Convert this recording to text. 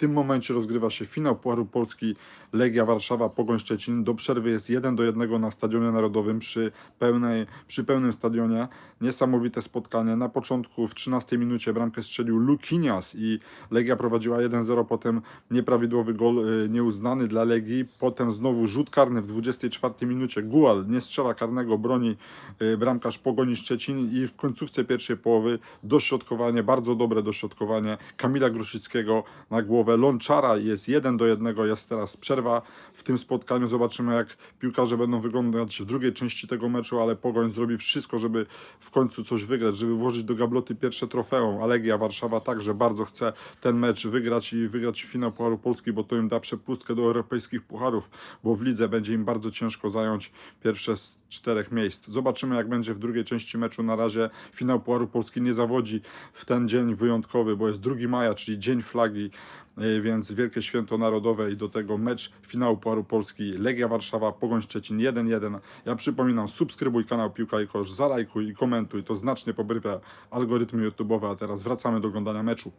tym momencie rozgrywa się finał Pucharu Polski Legia Warszawa Pogoń Szczecin. Do przerwy jest 1 do 1 na Stadionie Narodowym przy, pełnej, przy pełnym stadionie. Niesamowite spotkanie. Na początku w 13 minucie bramkę strzelił Lukinias i Legia prowadziła 1-0, potem nieprawidłowy gol y, nieuznany dla Legii, potem znowu rzut karny w 24 minucie. Gual nie strzela karnego, broni y, bramkarz Pogoni Szczecin i w końcówce pierwszej połowy dośrodkowanie, bardzo dobre dośrodkowanie Kamila Grosickiego na głowę. Lonczara jest 1 do 1, jest teraz przerwa w tym spotkaniu. Zobaczymy jak piłkarze będą wyglądać w drugiej części tego meczu, ale Pogoń zrobi wszystko, żeby w końcu coś wygrać, żeby włożyć do gabloty pierwsze trofeum. A Legia Warszawa także bardzo chce ten mecz wygrać i wygrać finał Pucharu Polski, bo to im da przepustkę do europejskich pucharów, bo w lidze będzie im bardzo ciężko zająć pierwsze czterech miejsc. Zobaczymy jak będzie w drugiej części meczu. Na razie finał Pucharu Polski nie zawodzi w ten dzień wyjątkowy, bo jest 2 maja, czyli Dzień Flagi, yy, więc Wielkie Święto Narodowe i do tego mecz finału Pucharu Polski Legia Warszawa, Pogoń Szczecin 1-1. Ja przypominam, subskrybuj kanał Piłka i Kosz, zalajkuj i komentuj, to znacznie pobrywa algorytmy YouTube'owe, a teraz wracamy do oglądania meczu.